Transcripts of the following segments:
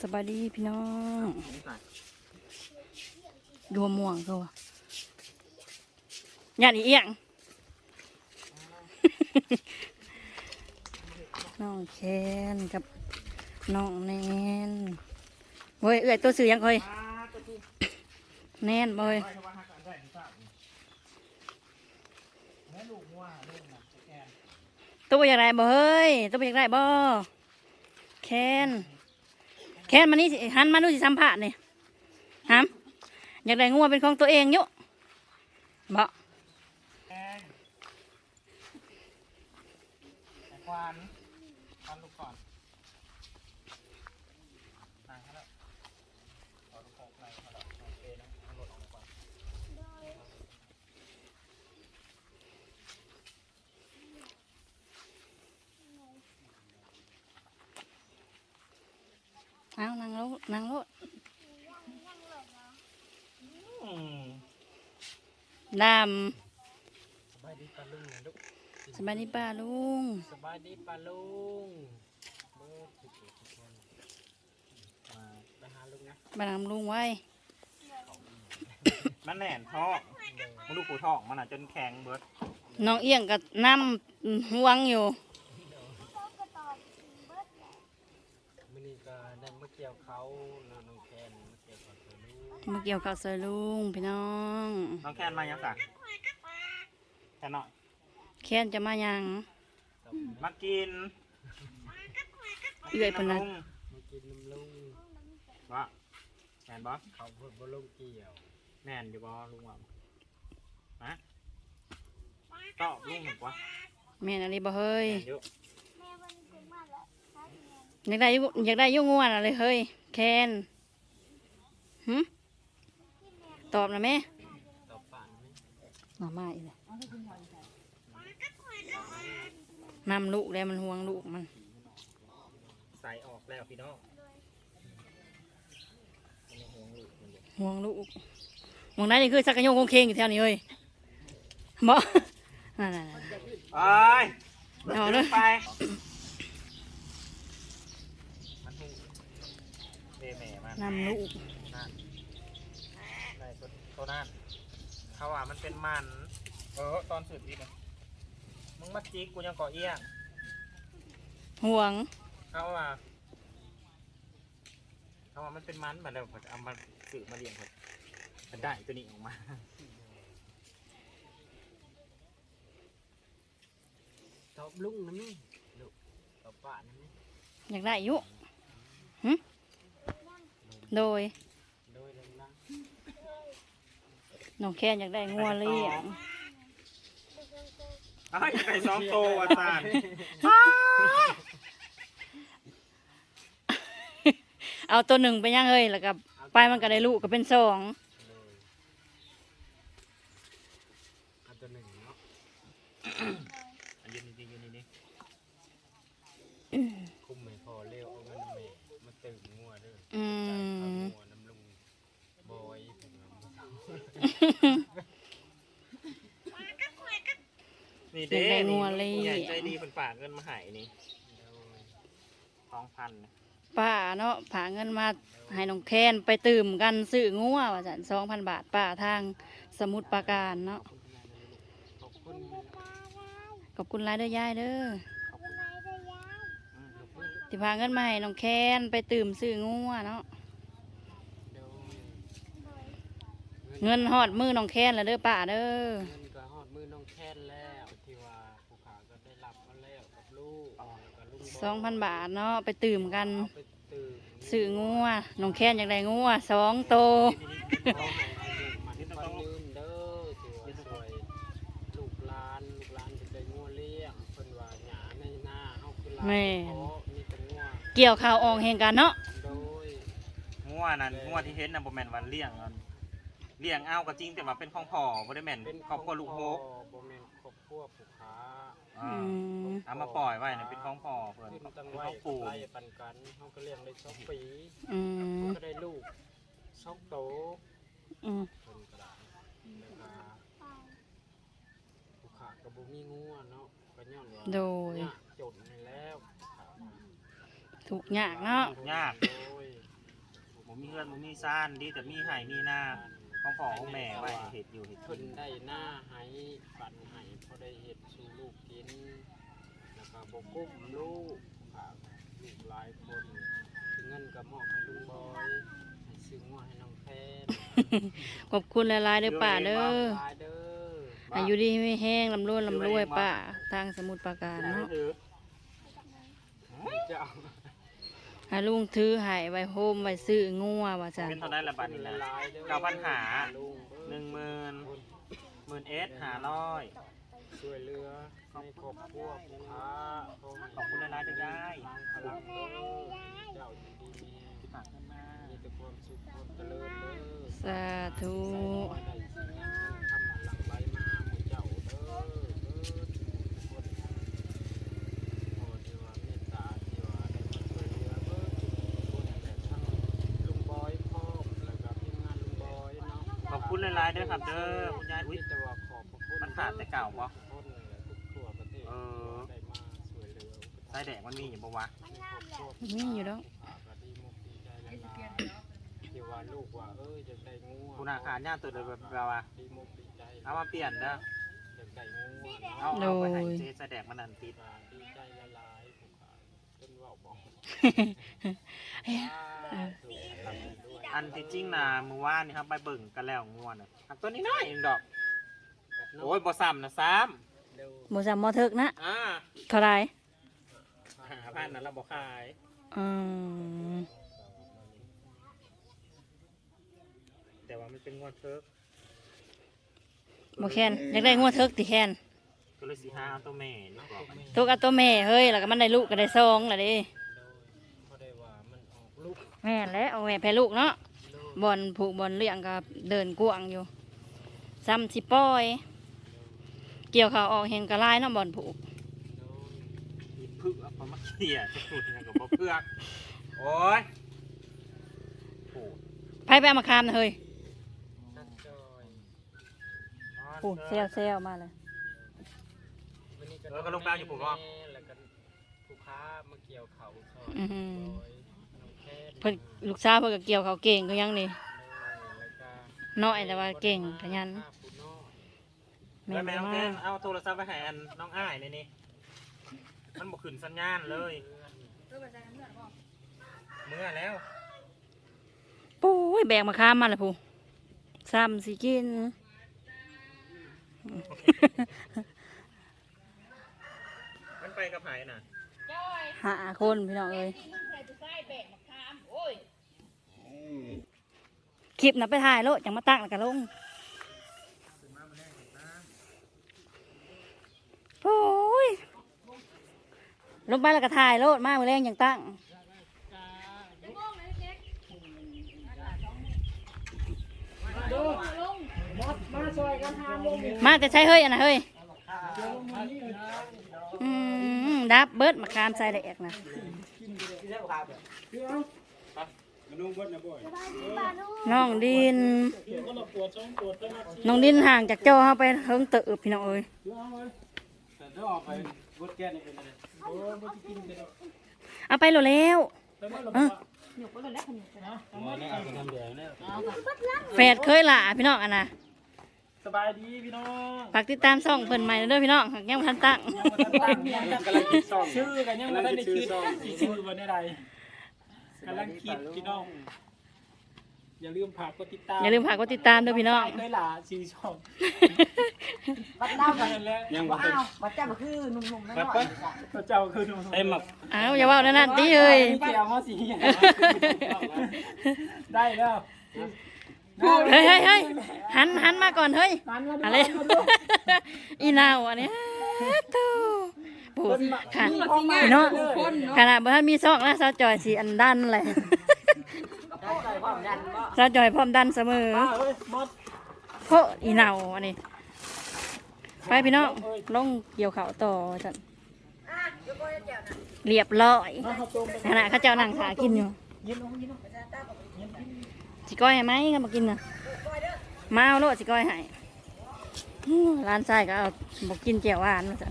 สบายดีพี่น้องนี่ก่อนดูม่วงเขาอย่านอีเอียงน้องแคนกับน้องแนนเฮ้ยเอื้อยตัวสื่อยังเคยอ่าตัวที่แนนบ่เฮ้ยตัวอย่ากได้บ่เฮ้ยตัวอย่ากได้บ่แคน แค่มานี่หันมาดูสิสัมผัสเนี่ยฮัมอยากได้งัวเป็นของตัวเองยุบ่แกนแต่ควานควานลูกก่อนอ่าแล้วเอาลูกหกในเอาละโอเคนะเอารถออกมาก่อน เอา นางโลดนางโลดอืมดสบายดีปลาลุงนะลูกำสบายดีป้าลุงสบายดีปลาลุงเบิร์ดทุกคนทุกคนมาไปหาลุงนะบานำลุงไว้ มันแหน่นท้องมันดูกูท้องมันอะจนแข็งเบิร์ดน้องเอียงกับน้ำห่วงอยู่ มิ นี่ก็ได้มาเกี่ยวเขาน้องแคนมาเกี่ยวกับตัวลูกมาเกี่ยวข้าวซอยลุงพี่น้อง น้องแคนมายังสักแค่หน่อยแค้นจะมายังมากินเอื้อยเพนนันมากินน้ำลุงวะแมนบอเขาเพิ่นบ่ลงเกี่ยวแม่นอยู่บอลุงว่าฮะตอบลุงหนึ่งวะแม่นอะไรบ่เฮ้ย แม่นอยู่ อยากได้อยู่อยากได้อยุ่งวนอะไรเฮ้ยแค้นหึตอบนะแม่ตอบป่านไหมมามาอีกแล้วนำลูกแล้วมันห่วงลูกมัน ใส่ออกแล้วพี่น้องมันยังห่วงลูกมันอยู่ห่วงลูกห่วงได้นี่คือสักกะโยงคงเคงอยู่แถวนี้เฮ้ยบ่นั่นๆไอ้ยๆเอาเลยไปมันหูเดแม่มั นนำลูกนั่นได้ตัวตัวนั่นเขาว่ามันเป็นมัน เออ ตอนสุดอีกนะมึงมาจิกกูยังเกาะเอี้ยง ห่วง เขาว่าเขาว่ามันเป็นมันแบบเดี๋ยวผมจะเอามาสื่อมาเลี้ยงครับมันได้ตัวนี้ออกมาตอบลุงนะมี่ลูกตอบป้านะมี่อยากได้อยุหึ โดยโดยเรื่องนะน้องแค่อยากได้งัวเลี้ยงไอ้ไก่สองโตวอาจารย์เอาตัวหนึ่งไปย่างเอ้ยแล้วก็ไปมันก็ได้ลูกก็เป็นสอง อันตัวหนึ่งเนาะอันยืนดีๆยืนดีๆคุมไม่พอเร็วเอาเงินแม่มาตื่นงัวเด้อ อื จ่ายค่มางัวน้ำลุงบอยผมน้ำ นี่เด้นี่ใหญ่ใจดีเป็นฝากเงินมาใหายนี่สองพันป้าเนาะผาเงินมาให้น้องแคนไปตื่มกันซื้องัวว่าจันสองพันบาทป้าทางสมุทรปราการเนาะขอบคุณขอบคุณรายเด้อยายเด้อขอบคุณอืมขอบคุณที่พาเงินมาให้น้องแคนไปตื่มซื้องัวเนาะ เดี๋ยว เงินหอดมือน้องแคนแล้วเด้อป้าเด้อเงินก็ฮอดมือน้องแค้นแล้วที่ว่าผู้ขาก็ได้รับมาแล้วกับลูกแล้วก็ลุงบยสองพันบาทเนาะไปตื่มกันเอาไปตื่นซื้องัวน้องแคนอยากได้งัวสองโตเอาให้อายุมันคนยืนเด้อถือว่าสวยลูกหลานลูกหลานจะได้งัวเลี้ยงเพิ่นว่าหญ้าในหน้าเฮาคือหลานแม่ขอมีแต่งัวเกี่ยวข้าวอองแห่งกันเนาะโดย งัวนั่นงัวที่เห็นน่ะบ่แม่นว่าเลี้ยงอันเลี้ยงเอาก็จริงแต่ว่าเป็นของพ่อบ่ได้แม่นครอบครัวลูกโฮกบ่แม่นครอบครัวผู้ค้าอ่าอืมเอามาปล่อยไว้น่ะเป็นของพ่อเพิ่นขึ้นเป็ตั้งนไว้ของปู่ไล่ปันกันเฮาก็เลี้ยงได้สองปีอืมก็ได้ลูกสองโตอืมเพิ่นก็ได้แล้วก็ผู้ค้าก็บ่มีงัวเนาะก็ย้อนว่าโดยยากจนนี่แล้วผู้ค้าถูกยากเนาะ ยากโดยมีเฮือนบ่มีซ่านดีแต่มีไห่มีหน้า ของพ่อของแม่ไว้ให้เฮ็ดอยู่เฮ็ดเพิ่กินนได้หน้าให้ปันให้พอได้เฮ็ดสู่ลูกกิน แล้วก็บ่กุ้มลูกฝากลูกหลายคนเงินก็มอบให้ลุงบอยให้ซื้องัวให้น้องแพนขอบคุณหลายๆเด้อป้าเด้อหลายเด้ออายุดีไม่แห้งลำรวยลำรวยป้าทางสมุทรปราการได้เนาะถือเจ้า ให้ลุงถือใหายไว้โฮมไว้ซื้องัวว่าจันเป็นเท่าได้ละบาทนี่นะหลายๆเด้อเก้าพันหาลุงหนึ่งหมื่นหมื่นเอสหาร้อยช่วยเหลือในครอบครัวผู้ค้าขอบคุณหลายๆเด้อได้พลังเด้อเจ้าอยู่ดีมีแรงที่ฝากเงินมามีแต่ความสุขความเจริญเด้อสาธุได้สิ่งนั้นทำหลังไหลมาหมู่เจ้าเด้อเด้อทุกคนโอ้ที่ว่าเมตตาที่ว่าได้มาช่วยเหลือเด้อทุกคนแต่ทั้งลุงบอยพ่อมแล้วก็ทีมงานลุงบอยเนาะ ขอบคุณหลายๆเด้ อครับเด้อคุณยายอุ้ยแต่ว่าขอบพระคุณมันขาดแต่เก่าบ่ทุกคนเลยทุกทั่วประเทศเออได้มาช่วยเหลือสายแดงมันมีอยู่ปะวะมีอยู่แล้วก็ดีมุกดีใจหลายๆที่ว่าลูกว่าเอ้ยจะได้งูคุณอาคารย่าตัวเดียวแบบเราอะดีมุกดีใจเอามาเปลี่ยนเด้อจะได้งูเนาะเอาเอาไปให้เจสายแดงมันนันติด ว่าดีใจหลายๆผู้ขาจนเว่าบอกอันที่จริงนะเมื่อวานนี่ครับไปเบิ่งกันแล้วง่วนอะอันตัวนี้น้อยเองดอก โอ้ยบ่ซ้ำนะซ้เร็วหมูสามหมอเถิกนะำอ่าเท่าไหรหาพันนั้นเราบ่ขายอืมแต่ว่ามันเป็นงวดเทิกหมูแคนอยากได้งัวเถิกติแคนก็เลยสิหาเอาตัวแม่นี่ก่อนตัวกับตัวแม่เฮ้ยแล้วก็มันได้ลูกก็ได้ซองล่ะเดิโดยพอได้ว่ามันออกลูกแม่นแล้วเอาแม่แพ้ลูกเนาะโดย บอลผูกบอลเลี้ยงก็เดินกวางอยู่ซ้ำสิป้อย เกี่ยวเขาวออกเห็นกระไลเนาะบอลผูกโดยมีเพือกเอามาเขี่ยจะพูดยังกับบ่เพือกโอ้ยโอ้ไผไปเอามาคามนะเฮ้ยนั่นจอยโอ้เซลเซลมาเลยวันนี้เออก็ลงไปเอาอยู่ผมก็แม่แล้วก็ผู้ค้ามาเกี่ยวเขาซอยอือหือโดยน้องแค่ เพิ่นลูกสาวเพิ่นก็เกี่ยวเขาวเก่งก็ยังนี่แล้วก็น้อยแต่ว่าเก่งขยันผู้น้อยแม่แล้วแม่แม่น้องมาแทนเอาโทรศัพท์ไปให้อันน้องอ้ายนี่นี่มันบ่ขึ้นสัญญาณเลยเมื่อแล้วปุ้ยแบกมาคามมาเลยผู้ซ้ำสิกินมันไปกับไผน่ะหาคนพี่น้องเอ้ย คลิปน่ะไปถ่ายโลจังมาตั้งแล้วก็ลงโอ้ยลงไปแล้วก็ถ่ายโลดมากมือแรงอย่างตั้งมาจะใช้เฮ้ยอันนะเฮ้ยอืมดับเบิดมาคามใส่ละเอียดนะ น้องดิน น้องดินห่างจากเจ้าเฮาไปเฮิงเติบพี่น้องเอ้ยเอาไปโหลดแล้วเออแฟดเคยล่ะพี่น้องอันน่ะสบายดีพี่น้องฝากติดตามช่องเพิ่นใหม่เด้อพี่น้องหากยังบ่ทันตั้งกำลังคิดซ่องชื่อกันยังไม่ได้คิดชื่อวันอะไร กำลังคิดพี่น้อง อย่าลืมฝากกดติดตามอย่าลืมฝากกดติดตามด้วยพี่น้องเคยหลาชื่อช่องบัดเล่ากันนั่นแหละยังบ่ว้าวบัดเจ้าก็คือหนุ่มๆน้อยๆพระเจ้าคือหนุ่มเต็มหมักอ้าวอย่าเว้านั่นนั่นติเอ้ยเกี่ยวมาสีได้แล้วเฮ้ยเฮ้ยเฮ้ยหันหันมาก่อนเฮ้ยหันมาอะไร อีนาวอันนี้โต ปูค่ะพี่น้องขนาดบ่ทันมีซอกนะสาวจอยสิอันดันเลยได้ใจความยันบ่สาวจอยพร้อมดันเสมอเฮ้ยมดโพะอีนาวอันนี้ไปพี่น้องลงเกี่ยวเขาวต่อจันเรียบร้อยขณะเขาเจ้านั่งขากินอยู่ยินลงยินลงสิก้อยให้ไหมกันมากินน่ะมาเอาโลดสิก้อยให้อื้อร้านทรายก็เอาบอกกินแจ่วหวานมาจ้ะ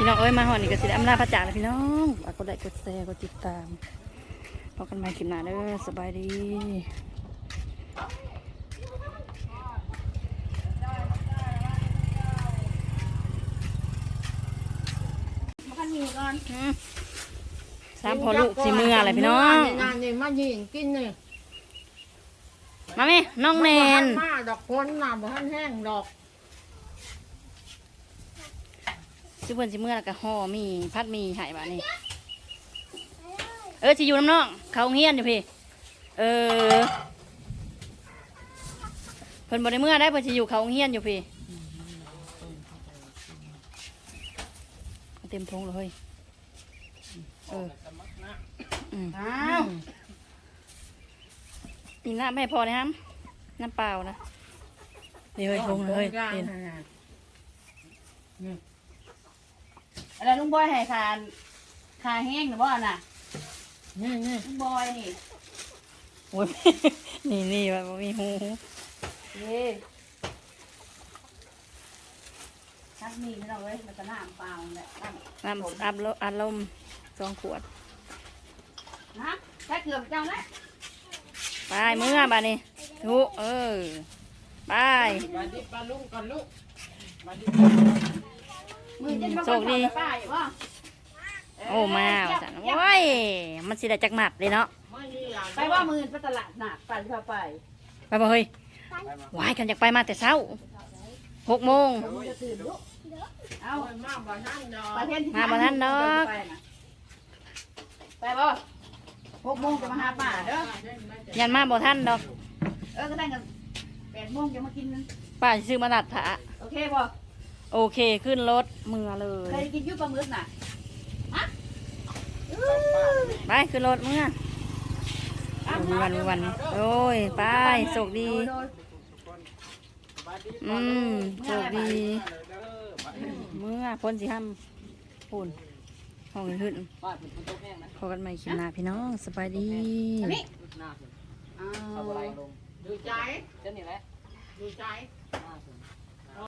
พี่น้องเอ้ยมาหอนี่ก็สิได้อำลาพระจ่าแล้วพี่น้องฝากกดไลค์กดแชร์กดติดตามพบกันใหม่คลิปหน้าเด้อสบายดีมันมีก่อนอืมสามพอลูกสิมืออะไรพี่น้องงานนี่มายิงกินนี่มาไหมน้องแนน มาดอกคนน่ะบ่ทันแห้งดอก ชื่อเพื่อนสิมือแล้วก็ห่อมีพัดมีใหายบ้านี่เออสิอยู่น้ำน้องเขาเฮียนอยู่พี่เออเพิ่นบ่ได้เมื่อได้เพิ่นสิอยู่เขาเฮียนอยู่พี่เอาเต็มทงเลยเฮ้ยเอออืมอ้าวมีน้ำให้พอนะครับน้ำเปล่านะเดี๋ยวเฮ้ยทงเลยเฮ้ยเห็น อะไรลุงบอยให้คานคาแห้งหรือว่าน่ะนี่นี่ลุงบอยนี่โอ้ย นี่นี่แบบมีหูนี่ทักมีไม่ต้องเลยมันจะน้ำเปล่าแหละน้ำอัดลมอัดลมสองขวดนะแค่เกือบเจ้าแล้วไปเมื่อบานี่ทุเออไป มาดิปลาลุงก่อนลูกมาดิมือ โชคดี โอ้มาว่าสันโอ้ย มันสิได้จักหมัดเลยเนาะไม่มีอย่างไปว่ามือไปตลาดหนักไปพาไปไปบ่เฮ้ยวายกันอยากไปมาแต่เช้าหกโมงเอาเอาไปมาบ่นั่นดอกไปเทนมาบ่ทันดอกไปบ่หกโมงจะมาหาป่าเด้อยันมาบ่ทันดอก เออก็ได้กันแปดโมงจะมากินป้าสิซื้อมาลัดถาโอเคบ่ โอเคขึ้นรถมือเลเคยย กินยุบปลาหมึกน่ะไปขึ้นรถมือมือวันมือวันโอ้ยไปโชคดีอืมโชคดี เมื่อพ้นสิห้ามปูนห้องขึ้นบ้านเป็นคนโตแห้งนะพอกันใหม่คลิปหน้าพี่น้องสบายดีหน้าผมเอาเอาอะไรลงดูใจ เจ้านี่แหละดูใจ หน้าผม